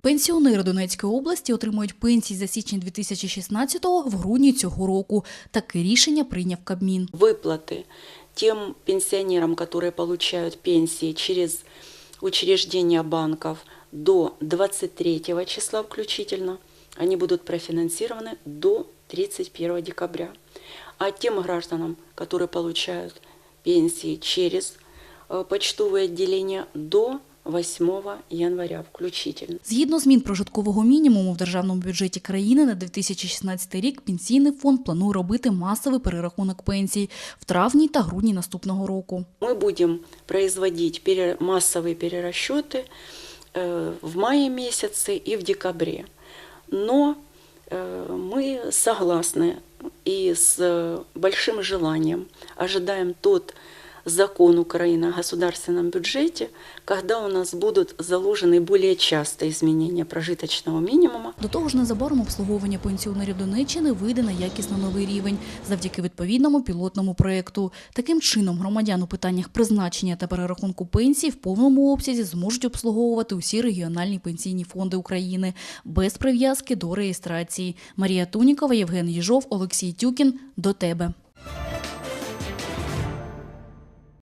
Пенсіонери Донецької області отримують пенсії за січень 2016-го в грудні цього року. Таке рішення прийняв Кабмін. выплаты тем пенсионерам, которые получают пенсии через учреждения банков до 23 числа включительно, они будут профинансированы до 31 декабря. А тем гражданам, которые получают пенсии через э, почтовые отделения до 8 января включительно. Згідно змін прожиткового мінімуму в державному бюджеті країни на 2016 рік пенсійний фонд планує робити масовий перерахунок пенсій в травні та грудні наступного року. Мы будем производить пере- массовые перерасчеты э, в мае месяце и в декабре. Но э, мы согласны и с э, большим желанием ожидаем тот закон Украины о государственном бюджете, когда у нас будут заложены более часто изменения прожиточного минимума, До того ж, незабаром обслуговування пенсіонерів Донеччини вийде на якісно новий рівень завдяки відповідному пілотному проєкту. Таким чином, громадян у питаннях призначення та перерахунку пенсій в повному обсязі зможуть обслуговувати усі регіональні пенсійні фонди України без прив'язки до реєстрації. Марія Тунікова, Євген Єжов, Олексій Тюкін. До тебе.